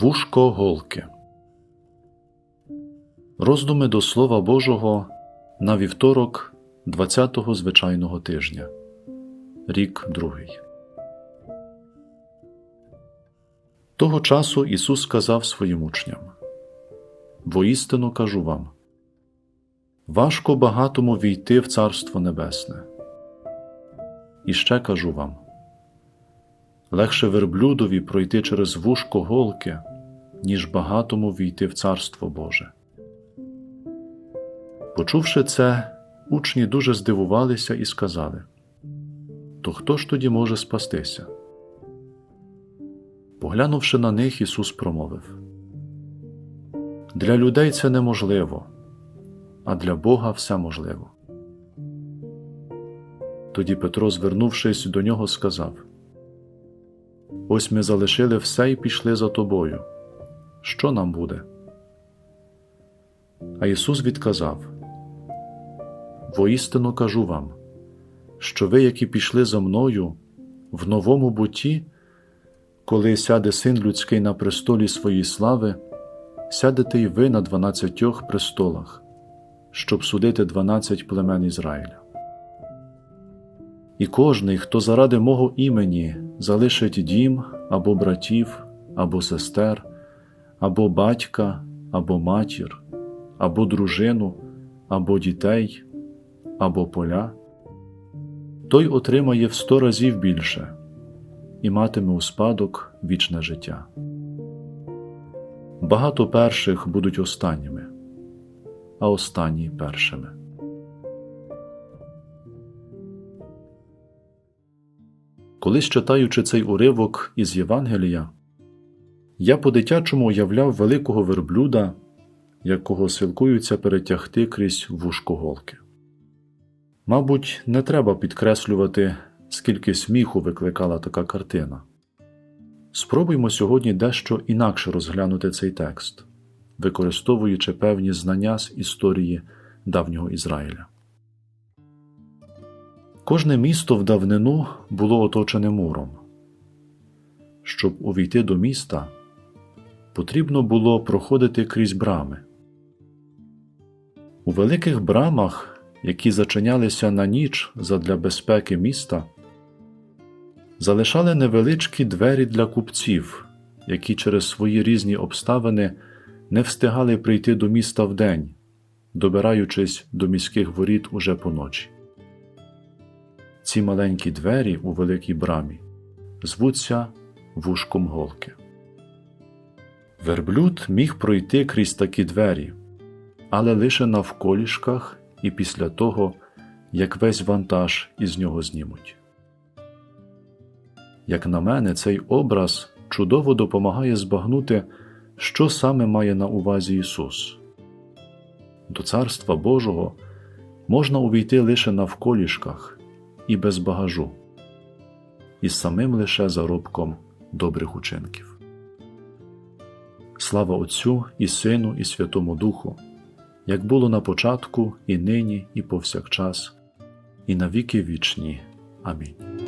Вушко голки. Роздуми до Слова Божого на вівторок 20-го звичайного тижня. Рік другий. Того часу Ісус сказав своїм учням: Воістину кажу вам важко багатому війти в Царство Небесне. І ще кажу вам легше верблюдові пройти через вушко голки, ніж багатому війти в Царство Боже. Почувши це, учні дуже здивувалися і сказали То хто ж тоді може спастися? Поглянувши на них, Ісус промовив Для людей це неможливо, а для Бога все можливо. Тоді Петро, звернувшись до нього, сказав Ось ми залишили все і пішли за тобою. Що нам буде? А Ісус відказав Воістину кажу вам, що ви, які пішли за мною в новому буті, коли сяде син людський на престолі своєї слави, сядете й ви на дванадцятьох престолах, щоб судити дванадцять племен Ізраїля. І кожний, хто заради мого імені залишить дім або братів, або сестер, або батька, або матір, або дружину, або дітей, або поля, той отримає в сто разів більше і матиме у спадок вічне життя. Багато перших будуть останніми, а останні першими. Колись читаючи цей уривок із Євангелія, я по-дитячому уявляв великого верблюда, якого силкуються перетягти крізь вушко голки. Мабуть, не треба підкреслювати, скільки сміху викликала така картина. Спробуймо сьогодні дещо інакше розглянути цей текст, використовуючи певні знання з історії давнього Ізраїля. Кожне місто в давнину було оточене муром. Щоб увійти до міста, потрібно було проходити крізь брами. У великих брамах, які зачинялися на ніч задля безпеки міста, залишали невеличкі двері для купців, які через свої різні обставини не встигали прийти до міста вдень, добираючись до міських воріт уже поночі. Ці маленькі двері у великій брамі звуться вушком голки. Верблюд міг пройти крізь такі двері, але лише навколішках і після того, як весь вантаж із нього знімуть. Як на мене, цей образ чудово допомагає збагнути, що саме має на увазі Ісус. До Царства Божого можна увійти лише навколішках і без багажу, і самим лише заробком добрих учинків. Слава Отцю і Сину, і Святому Духу, як було на початку, і нині, і повсякчас, і на віки вічні. Амінь.